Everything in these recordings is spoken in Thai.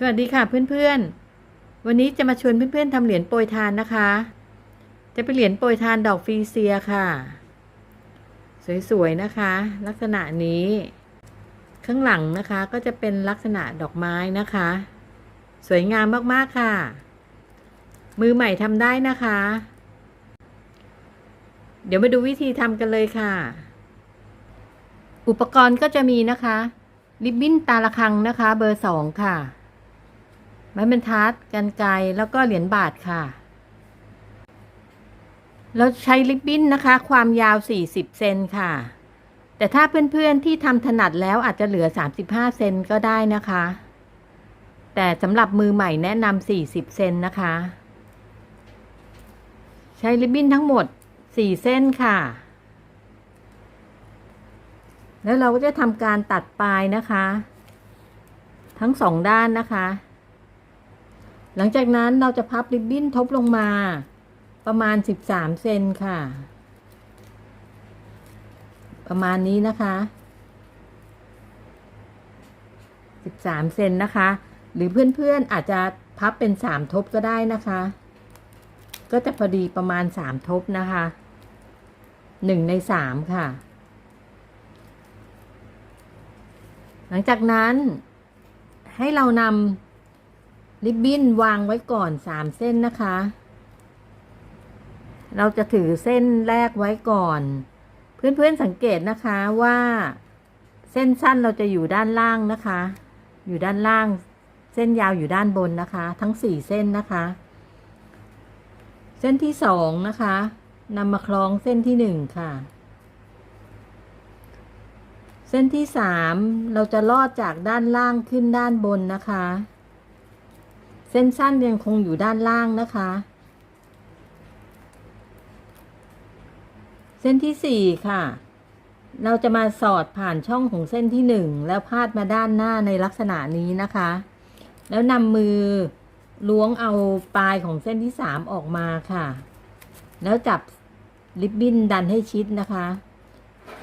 สวัสดีค่ะเพื่อนๆ วันนี้จะมาชวนเพื่อนๆทำเหรียญโปรยทานนะคะ จะเป็นเหรียญโปรยทานดอกฟีเซียค่ะ สวยๆนะคะ ลักษณะนี้ ข้างหลังนะคะก็จะเป็นลักษณะดอกไม้นะคะ สวยงามมากๆค่ะ มือใหม่ทำได้นะคะ เดี๋ยวมาดูวิธีทำกันเลยค่ะ อุปกรณ์ก็จะมีนะคะ ริบบิ้นตาละคังนะคะ เบอร์สองค่ะ ไม้บรรทัดกันไกรแล้วก็เหรียญบาทค่ะ เราใช้ริบบิ้นนะคะ ความยาว 40 เซนค่ะ แต่ถ้าเพื่อนๆที่ทำถนัดแล้วอาจจะเหลือ 35 เซนก็ได้นะคะ แต่สำหรับมือใหม่แนะนำ40 เซนนะคะ ใช้ริบบิ้นทั้งหมด 4 เส้นค่ะ แล้วเราก็จะทำการตัดปลายนะคะ ทั้งสองด้านนะคะ หลังจากนั้นเราจะพับริบบิ้นทบลงมา ประมาณ 13 เซนค่ะ ประมาณนี้นะคะ 13 เซนนะคะ หรือเพื่อนๆอาจจะพับเป็น 3 ทบก็ได้นะคะ ก็จะพอดีประมาณ 3 ทบนะคะ 1 ใน 3 ค่ะ หลังจากนั้นให้เรานำ ริบบิ้นวางไว้ก่อนสามเส้นนะคะ เราจะถือเส้นแรกไว้ก่อน เพื่อนๆสังเกตนะคะว่าเส้นสั้นเราจะอยู่ด้านล่างนะคะ อยู่ด้านล่าง เส้นยาวอยู่ด้านบนนะคะ ทั้งสี่เส้นนะคะ เส้นที่สองนะคะนำมาคล้องเส้นที่หนึ่งค่ะ เส้นที่สามเราจะลอดจากด้านล่างขึ้นด้านบนนะคะ เส้นสั้นยังคงอยู่ด้านล่างนะคะ เส้นที่สี่ค่ะ เราจะมาสอดผ่านช่องของเส้นที่หนึ่งแล้วพาดมาด้านหน้าในลักษณะนี้นะคะ แล้วนำมือล้วงเอาปลายของเส้นที่สามออกมาค่ะ แล้วจับริบบิ้นดันให้ชิดนะคะ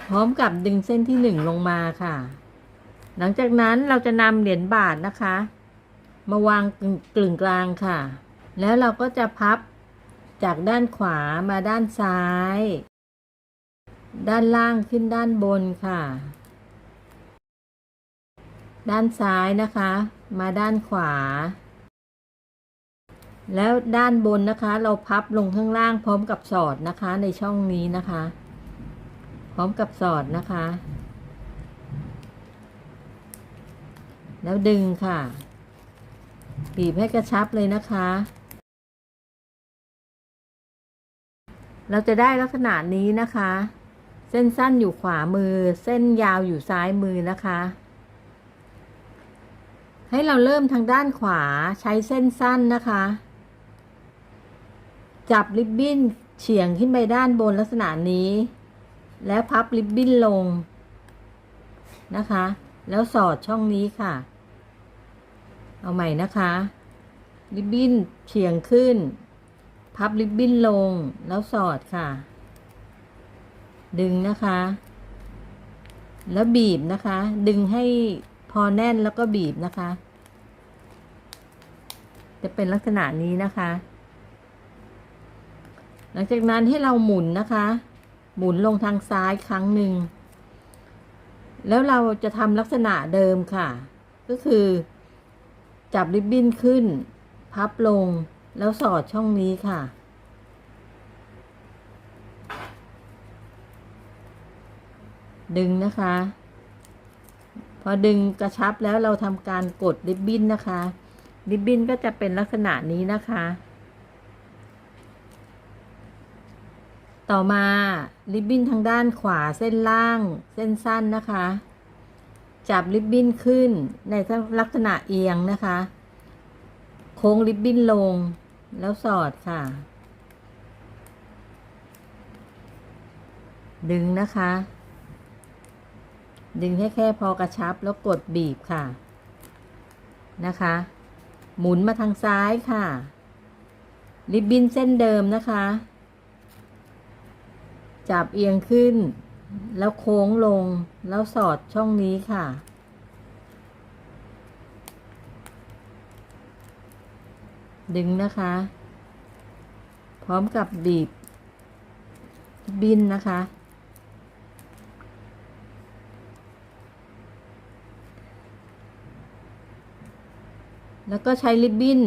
พร้อมกับดึงเส้นที่หนึ่งลงมาค่ะ หลังจากนั้นเราจะนำเหรียญบาทนะคะ มาวางกลึงกลางค่ะ แล้วเราก็จะพับจากด้านขวามาด้านซ้าย ด้านล่างขึ้นด้านบนค่ะ ด้านซ้ายนะคะ มาด้านขวา แล้วด้านบนนะคะ เราพับลงข้างล่างพร้อมกับสอดนะคะในช่องนี้นะคะ พร้อมกับสอดนะคะ แล้วดึงค่ะ บีบให้กระชับเลยนะคะ เราจะได้ลักษณะนี้นะคะ เส้นสั้นอยู่ขวามือ เส้นยาวอยู่ซ้ายมือนะคะ ให้เราเริ่มทางด้านขวาใช้เส้นสั้นนะคะ จับริบบิ้นเฉียงขึ้นไปด้านบนลักษณะนี้ แล้วพับริบบิ้นลงนะคะ แล้วสอดช่องนี้ค่ะ เอาใหม่นะคะ ริบบิ้นเฉียงขึ้น พับริบบิ้นลงแล้วสอดค่ะ ดึงนะคะ แล้วบีบนะคะ ดึงให้พอแน่นแล้วก็บีบนะคะ จะเป็นลักษณะนี้นะคะ หลังจากนั้นให้เราหมุนนะคะ หมุนลงทางซ้ายครั้งหนึ่งแล้วเราจะทำลักษณะเดิมค่ะ ก็คือ จับริบบิ้นขึ้น พับลงแล้วสอดช่องนี้ค่ะ ดึงนะคะ พอดึงกระชับแล้วเราทำการกดริบบิ้นนะคะ ริบบิ้นก็จะเป็นลักษณะนี้นะคะ ต่อมาริบบิ้นทางด้านขวาเส้นล่างเส้นสั้นนะคะ จับริบบิ้นขึ้นในลักษณะเอียงนะคะ โค้งริบบิ้นลงแล้วสอดค่ะ ดึงนะคะ ดึงให้แค่พอกระชับแล้วกดบีบค่ะ นะคะ หมุนมาทางซ้ายค่ะ ริบบิ้นเส้นเดิมนะคะ จับเอียงขึ้น แล้วโค้งลงแล้วสอดช่องนี้ค่ะ ดึงนะคะ พร้อมกับบีบ บินนะคะ แล้วก็ใช้ริบบิ้น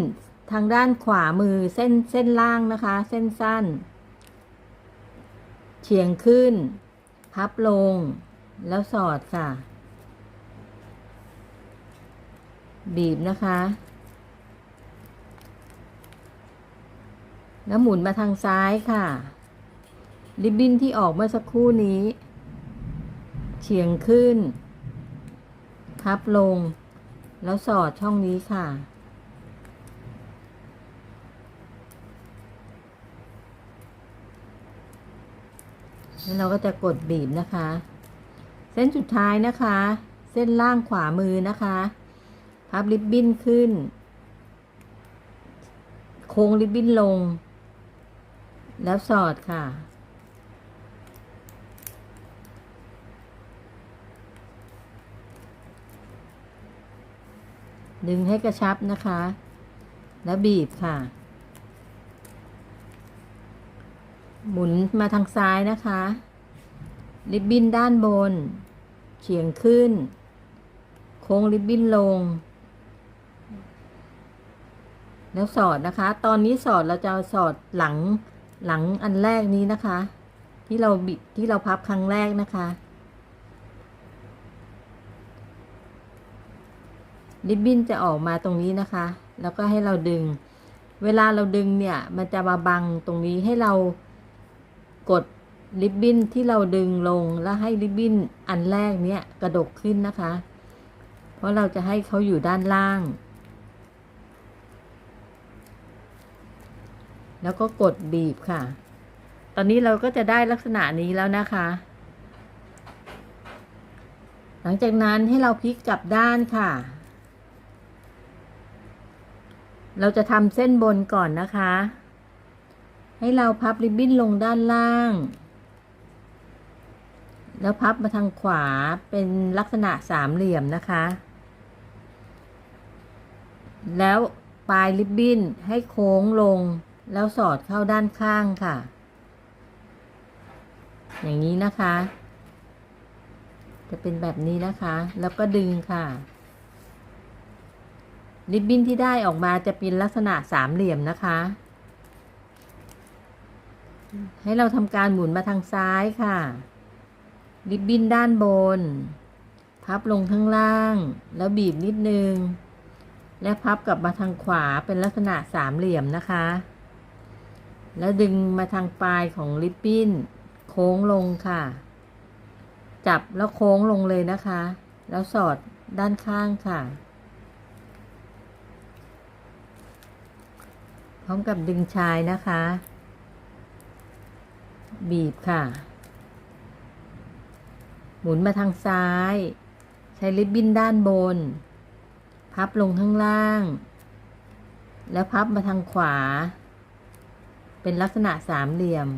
ทางด้านขวามือเส้นเส้นล่างนะคะ เส้นสั้น เฉียงขึ้น พับลง แล้วสอดค่ะ บีบนะคะ แล้วหมุนมาทางซ้ายค่ะ ริบบิ้นที่ออกเมื่อสักครู่นี้เฉียงขึ้น พับลง แล้วสอดช่องนี้ค่ะ แล้วเราก็จะกดบีบนะคะ เส้นสุดท้ายนะคะ เส้นล่างขวามือนะคะ พับริบบิ้นขึ้น โค้งริบบิ้นลง แล้วสอดค่ะดึงให้กระชับนะคะ แล้วบีบค่ะ หมุนมาทางซ้ายนะคะ ริบบิ้นด้านบน เฉียงขึ้น โค้งริบบิ้นลง แล้วสอดนะคะ ตอนนี้สอดเราจะสอดหลังหลังอันแรกนี้นะคะ ที่เราบิดที่เราพับครั้งแรกนะคะ ริบบิ้นจะออกมาตรงนี้นะคะ แล้วก็ให้เราดึง เวลาเราดึงเนี่ย มันจะมาบังตรงนี้ให้เรา กดริบบิ้นที่เราดึงลงแล้วให้ริบบิ้นอันแรกเนี่ยกระดกขึ้นนะคะ เพราะเราจะให้เขาอยู่ด้านล่าง แล้วก็กดบีบค่ะ ตอนนี้เราก็จะได้ลักษณะนี้แล้วนะคะ หลังจากนั้นให้เราพลิกกลับด้านค่ะ เราจะทำเส้นบนก่อนนะคะ ให้เราพับริบบิ้นลงด้านล่าง แล้วพับมาทางขวาเป็นลักษณะสามเหลี่ยมนะคะ แล้วปลายริบบิ้นให้โค้งลง แล้วสอดเข้าด้านข้างค่ะ อย่างนี้นะคะ จะเป็นแบบนี้นะคะ แล้วก็ดึงค่ะริบบิ้นที่ได้ออกมาจะเป็นลักษณะสามเหลี่ยมนะคะ ให้เราทำการหมุนมาทางซ้ายค่ะ ริบบิ้นด้านบน พับลงข้างล่าง แล้วบีบนิดนึง และพับกลับมาทางขวาเป็นลักษณะสามเหลี่ยมนะคะ แล้วดึงมาทางปลายของริบบิ้น โค้งลงค่ะ จับแล้วโค้งลงเลยนะคะ แล้วสอดด้านข้างค่ะ พร้อมกับดึงชายนะคะ บีบค่ะ หมุนมาทางซ้าย ใช้ริบบิ้นด้านบน พับลงข้างล่าง แล้วพับมาทางขวา เป็นลักษณะสามเหลี่ยม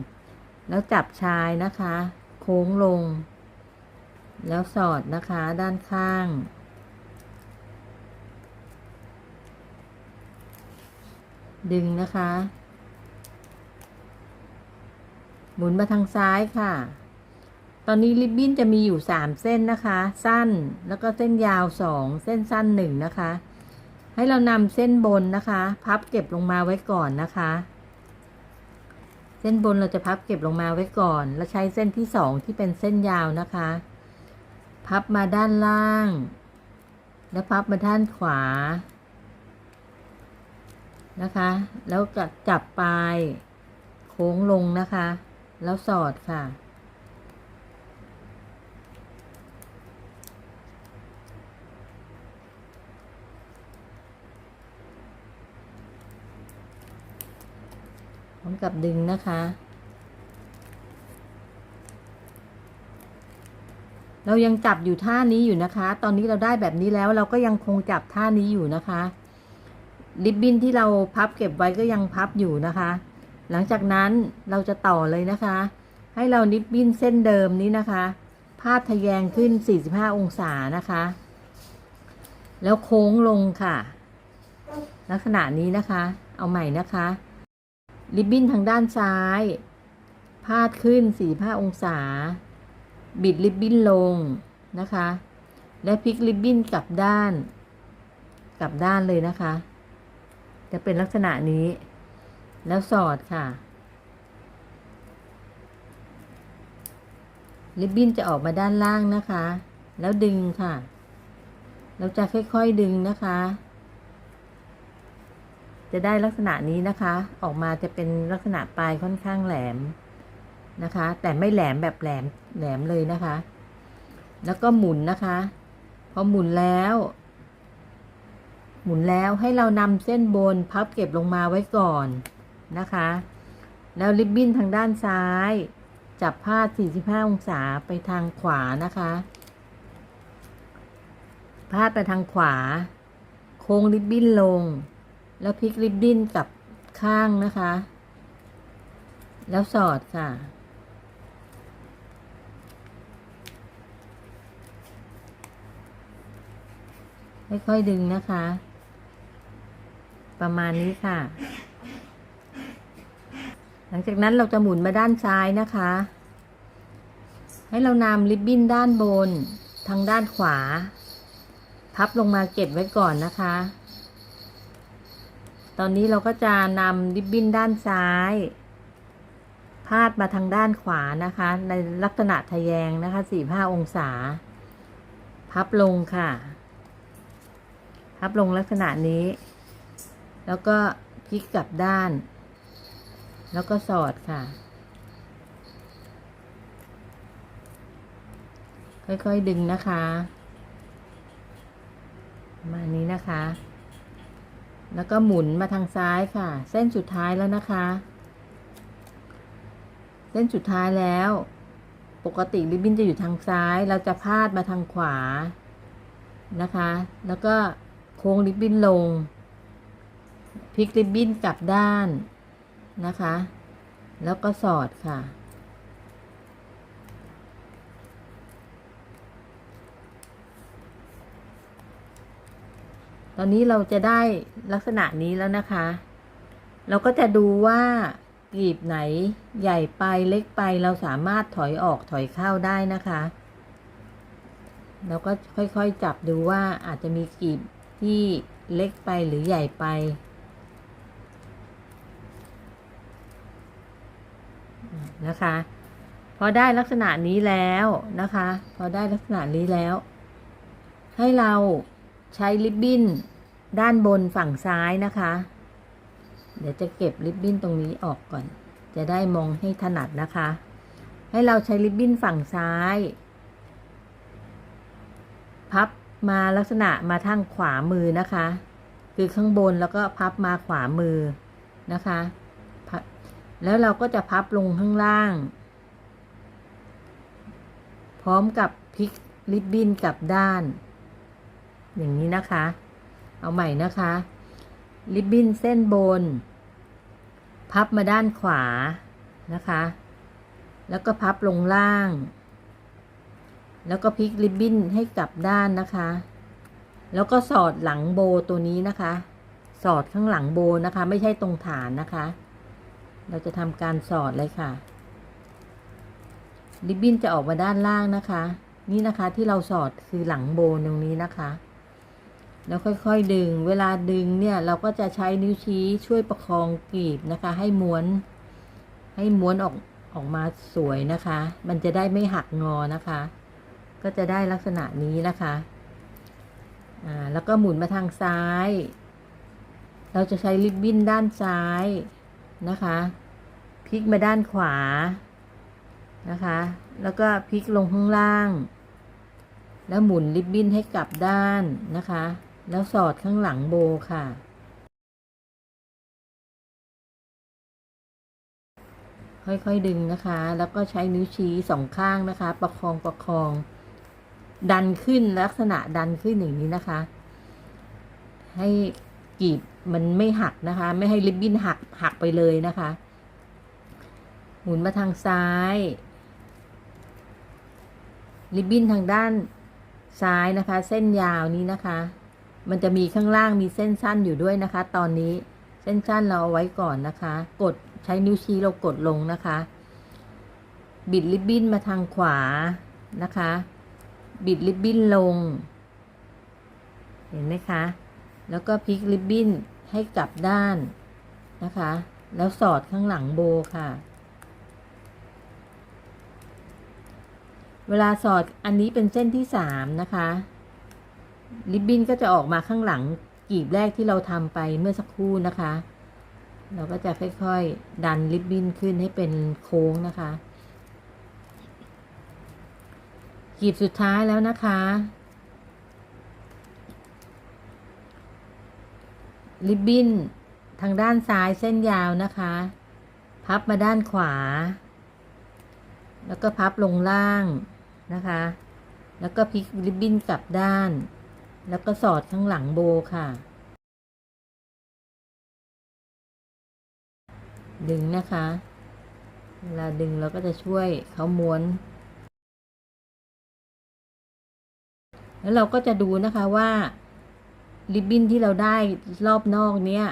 แล้วจับชายนะคะ โค้งลง แล้วสอดนะคะด้านข้างดึงนะคะ หมุนมาทางซ้ายค่ะ ตอนนี้ริบบิ้นจะมีอยู่สามเส้นนะคะ สั้นแล้วก็เส้นยาวสองเส้นสั้นหนึ่งนะคะ ให้เรานำเส้นบนนะคะ พับเก็บลงมาไว้ก่อนนะคะ เส้นบนเราจะพับเก็บลงมาไว้ก่อน แล้วใช้เส้นที่สองที่เป็นเส้นยาวนะคะ พับมาด้านล่าง แล้วพับมาด้านขวานะคะ แล้วก็จับปลายโค้งลงนะคะ แล้วสอดค่ะ พร้อมกับดึงนะคะ เรายังจับอยู่ท่านี้อยู่นะคะ ตอนนี้เราได้แบบนี้แล้วเราก็ยังคงจับท่านี้อยู่นะคะ ริบบิ้นที่เราพับเก็บไว้ก็ยังพับอยู่นะคะ หลังจากนั้นเราจะต่อเลยนะคะ ให้เราริบบิ้นเส้นเดิมนี้นะคะ พาดทะแยงขึ้น 45 องศานะคะ แล้วโค้งลงค่ะ ลักษณะนี้นะคะ เอาใหม่นะคะ ริบบิ้นทางด้านซ้าย พาดขึ้น 45 องศา บิดริบบิ้นลงนะคะ และพลิกริบบิ้นกลับด้าน กลับด้านเลยนะคะ จะเป็นลักษณะนี้ แล้วสอดค่ะ ริบบิ้นจะออกมาด้านล่างนะคะ แล้วดึงค่ะ เราจะค่อยๆดึงนะคะ จะได้ลักษณะนี้นะคะ ออกมาจะเป็นลักษณะปลายค่อนข้างแหลมนะคะ แต่ไม่แหลมแบบแหลมแหลมเลยนะคะ แล้วก็หมุนนะคะ พอหมุนแล้ว หมุนแล้วให้เรานำเส้นบนพับเก็บลงมาไว้ก่อน นะคะ แล้วริบบิ้นทางด้านซ้าย จับพา45 องศาไปทางขวานะคะ พาดไปทางขวา โค้งริบบิ้นลง แล้วพลิกริบบิ้นกลับข้างนะคะ แล้วสอดค่ะค่อยๆดึงนะคะ ประมาณนี้ค่ะ หลังจากนั้นเราจะหมุนมาด้านซ้ายนะคะ ให้เรานำริบบิ้นด้านบน ทางด้านขวา พับลงมาเก็บไว้ก่อนนะคะ ตอนนี้เราก็จะนำริบบิ้นด้านซ้าย พาดมาทางด้านขวานะคะ ในลักษณะทะแยงนะคะ45องศา พับลงค่ะ พับลงลักษณะนี้ แล้วก็พลิกกลับด้าน แล้วก็สอดค่ะ ค่อยๆดึงนะคะ มานี้นะคะ แล้วก็หมุนมาทางซ้ายค่ะ เส้นสุดท้ายแล้วนะคะ เส้นสุดท้ายแล้ว ปกติริบบิ้นจะอยู่ทางซ้าย เราจะพาดมาทางขวานะคะ แล้วก็โค้งริบบิ้นลง พลิกริบบิ้นกลับด้าน นะคะ แล้วก็สอดค่ะ ตอนนี้เราจะได้ลักษณะนี้แล้วนะคะ เราก็จะดูว่ากลีบไหนใหญ่ไปเล็กไปเราสามารถถอยออกถอยเข้าได้นะคะเราก็ค่อยๆจับดูว่าอาจจะมีกลีบที่เล็กไปหรือใหญ่ไป นะคะ พอได้ลักษณะนี้แล้วนะคะ พอได้ลักษณะนี้แล้ว ให้เราใช้ริบบิ้นด้านบนฝั่งซ้ายนะคะ เดี๋ยวจะเก็บริบบิ้นตรงนี้ออกก่อน จะได้มองให้ถนัดนะคะ ให้เราใช้ริบบิ้นฝั่งซ้าย พับมาลักษณะมาทางขวามือนะคะ คือข้างบนแล้วก็พับมาขวามือนะคะ แล้วเราก็จะพับลงข้างล่าง พร้อมกับพลิกริบบิ้นกลับด้าน อย่างนี้นะคะ เอาใหม่นะคะ ริบบิ้นเส้นบน พับมาด้านขวานะคะ แล้วก็พับลงล่าง แล้วก็พลิกริบบิ้นให้กลับด้านนะคะ แล้วก็สอดหลังโบตัวนี้นะคะ สอดข้างหลังโบนะคะ ไม่ใช่ตรงฐานนะคะ เราจะทำการสอดเลยค่ะ ริบบิ้นจะออกมาด้านล่างนะคะ นี่นะคะที่เราสอดคือหลังโบนตรงนี้นะคะ แล้วค่อยๆดึง เวลาดึงเนี่ยเราก็จะใช้นิ้วชี้ช่วยประคองกลีบนะคะ ให้ม้วน ให้ม้วนออกออกมาสวยนะคะ มันจะได้ไม่หักงอนะคะ ก็จะได้ลักษณะนี้นะคะ อ่า แล้วก็หมุนมาทางซ้าย เราจะใช้ริบบิ้นด้านซ้าย นะคะพลิกมาด้านขวานะคะ แล้วก็พลิกลงข้างล่าง แล้วหมุนริบบิ้นให้กลับด้านนะคะ แล้วสอดข้างหลังโบค่ะ ค่อยๆดึงนะคะ แล้วก็ใช้นิ้วชี้สองข้างนะคะ ประคองประคอง ดันขึ้นลักษณะดันขึ้นอย่างนี้นะคะ ให้ กีบมันไม่หักนะคะ ไม่ให้ริบบิ้นหักหักไปเลยนะคะ หมุนมาทางซ้าย ริบบิ้นทางด้านซ้ายนะคะ เส้นยาวนี้นะคะ มันจะมีข้างล่างมีเส้นสั้นอยู่ด้วยนะคะ ตอนนี้เส้นสั้นเราเอาไว้ก่อนนะคะ กดใช้นิ้วชี้เรากดลงนะคะ บิดริบบิ้นมาทางขวานะคะ บิดริบบิ้นลง เห็นไหมคะ แล้วก็พลิกริบบิ้นให้กลับด้านนะคะ แล้วสอดข้างหลังโบค่ะ เวลาสอดอันนี้เป็นเส้นที่สามนะคะริบบิ้นก็จะออกมาข้างหลังกีบแรกที่เราทำไปเมื่อสักครู่นะคะ เราก็จะค่อยๆ ดันริบบิ้นขึ้นให้เป็นโค้งนะคะ กีบสุดท้ายแล้วนะคะ ริบบิ้นทางด้านซ้ายเส้นยาวนะคะ พับมาด้านขวา แล้วก็พับลงล่างนะคะ แล้วก็พลิกริบบิ้นกลับด้าน แล้วก็สอดข้างหลังโบค่ะ ดึงนะคะ เวลาดึงเราก็จะช่วยเขาม้วน แล้วเราก็จะดูนะคะว่า ริบบิ้นที่เราได้รอบนอกเนี้ย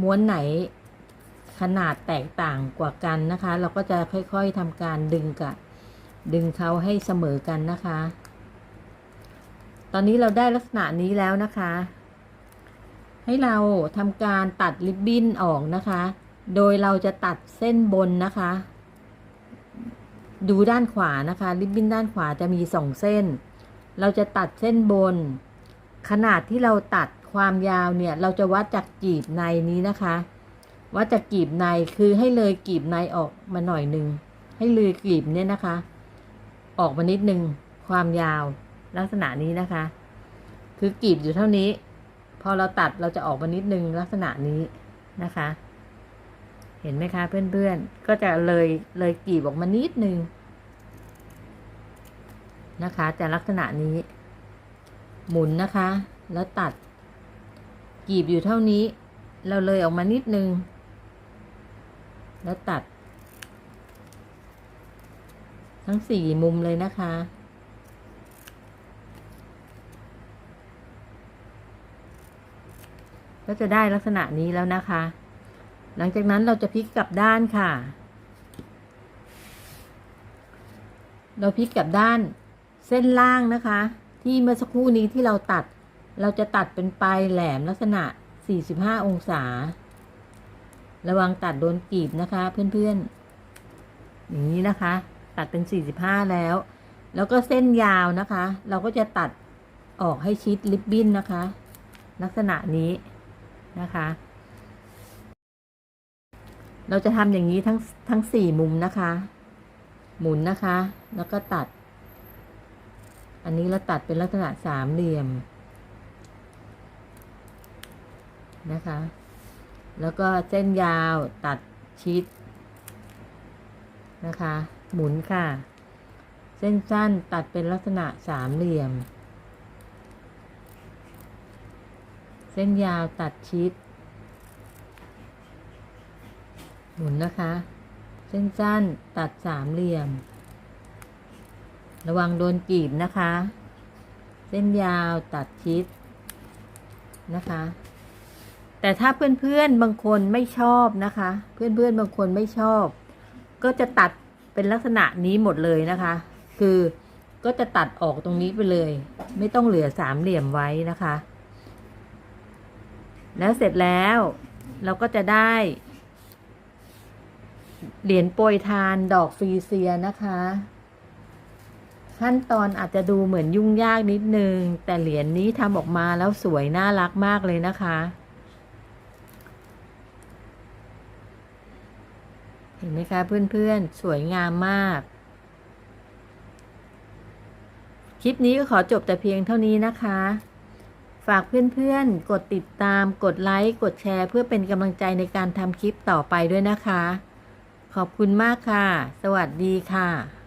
ม้วนไหนขนาดแตกต่างกว่ากันนะคะ เราก็จะค่อยๆทำการดึงกับดึงเขาให้เสมอกันนะคะ ตอนนี้เราได้ลักษณะนี้แล้วนะคะ ให้เราทำการตัดริบบิ้นออกนะคะ โดยเราจะตัดเส้นบนนะคะ ดูด้านขวานะคะ ริบบิ้นด้านขวาจะมีสองเส้น เราจะตัดเส้นบน ขนาดที่เราตัดความยาวเนี่ย เราจะวัดจากกีบในนี้นะคะ วัดจากกีบในคือให้เลยกีบในออกมาหน่อยหนึ่งให้เลยกีบเนี่ยนะคะ ออกมานิดนึงความยาวลักษณะนี้นะคะ คือกีบอยู่เท่านี้ พอเราตัดเราจะออกมานิดนึงลักษณะนี้นะคะ เห็นไหมคะเพื่อนๆ ก็จะเลยเลยกีบออกมานิดนึงนะคะจะลักษณะนี้ หมุนนะคะ แล้วตัดกีบอยู่เท่านี้ เราเลยออกมานิดนึง แล้วตัด ทั้งสี่มุมเลยนะคะ ก็จะได้ลักษณะนี้แล้วนะคะ หลังจากนั้นเราจะพลิกกลับด้านค่ะ เราพลิกกลับด้านเส้นล่างนะคะ ที่เมื่อสักครู่นี้ที่เราตัด เราจะตัดเป็นปลายแหลมลักษณะ 45 องศา ระวังตัดโดนกีบนะคะ เพื่อนๆ อย่างนี้นะคะ ตัดเป็น 45 แล้ว แล้วก็เส้นยาวนะคะ เราก็จะตัดออกให้ชิดริบบิ้นนะคะ ลักษณะนี้นะคะ เราจะทำอย่างนี้ทั้งทั้งสี่มุมนะคะ หมุนนะคะ แล้วก็ตัด อันนี้เราตัดเป็นลักษณะสามเหลี่ยมนะคะ แล้วก็เส้นยาวตัดชิดนะคะ หมุนค่ะ เส้นสั้นตัดเป็นลักษณะสามเหลี่ยม เส้นยาวตัดชิด หมุนนะคะ เส้นสั้นตัดสามเหลี่ยม ระวังโดนกีบนะคะ เส้นยาวตัดชิดนะคะ แต่ถ้าเพื่อนๆบางคนไม่ชอบนะคะ เพื่อนๆบางคนไม่ชอบ ก็จะตัดเป็นลักษณะนี้หมดเลยนะคะ คือก็จะตัดออกตรงนี้ไปเลย ไม่ต้องเหลือสามเหลี่ยมไว้นะคะ แล้วเสร็จแล้วเราก็จะได้ เหรียญโปรยทานดอกฟรีเซียนะคะ ขั้นตอนอาจจะดูเหมือนยุ่งยากนิดนึง แต่เหรียญนี้ทำออกมาแล้วสวยน่ารักมากเลยนะคะ เห็นไหมคะเพื่อนๆ สวยงามมาก คลิปนี้ก็ขอจบแต่เพียงเท่านี้นะคะ ฝากเพื่อนๆ กดติดตาม กดไลค์ กดแชร์เพื่อเป็นกำลังใจในการทำคลิปต่อไปด้วยนะคะ ขอบคุณมากค่ะ สวัสดีค่ะ